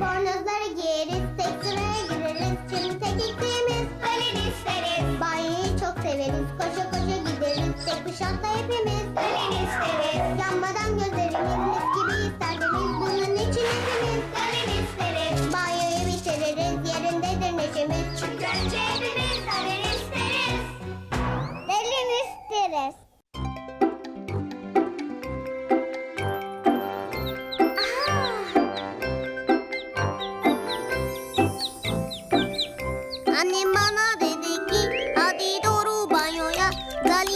Bornozları giyeriz, sıraya gireriz. Çünkü tek isteğimiz Dalin isteriz. Banyoyu çok severiz, koşa koşa gideriz. Tek bir şartla hepimiz Dalin isteriz. Yanmadan gözlerimiz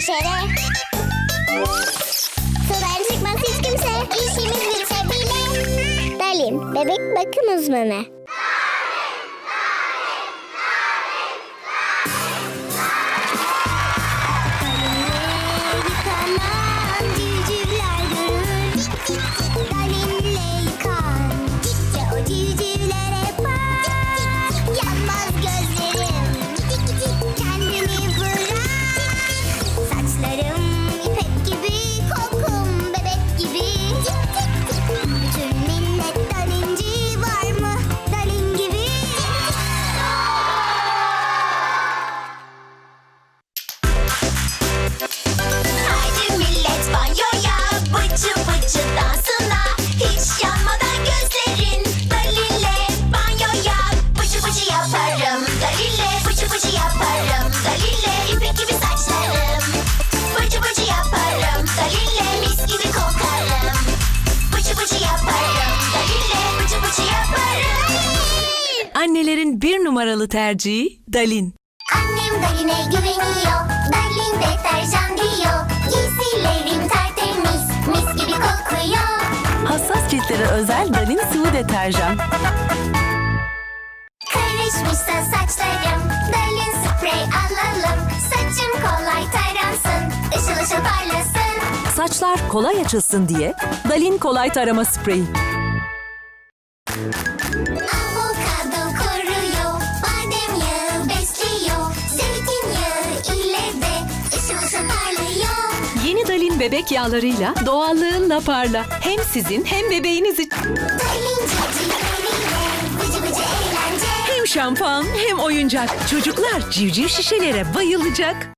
şişere Sudan çıkmaz hiç kimse İşimiz bitse bile Dalin bebek bakım uzmanı Annelerin bir numaralı tercihi Dalin. Annem Dalin'e güveniyor. Dalin deterjan diyor. Giysilerim tertemiz, mis gibi kokuyor. Hassas ciltlere özel Dalin sıvı deterjan. Karışmışsa saçlarım, Dalin sprey alalım. Saçım kolay taransın, ışıl ışıl parlasın. Saçlar kolay açılsın diye Dalin kolay tarama spreyi. Dalin bebek yağlarıyla doğallığınla parla. Hem sizin hem bebeğiniz için. Hem şampuan hem oyuncak. Çocuklar civciv şişelere bayılacak.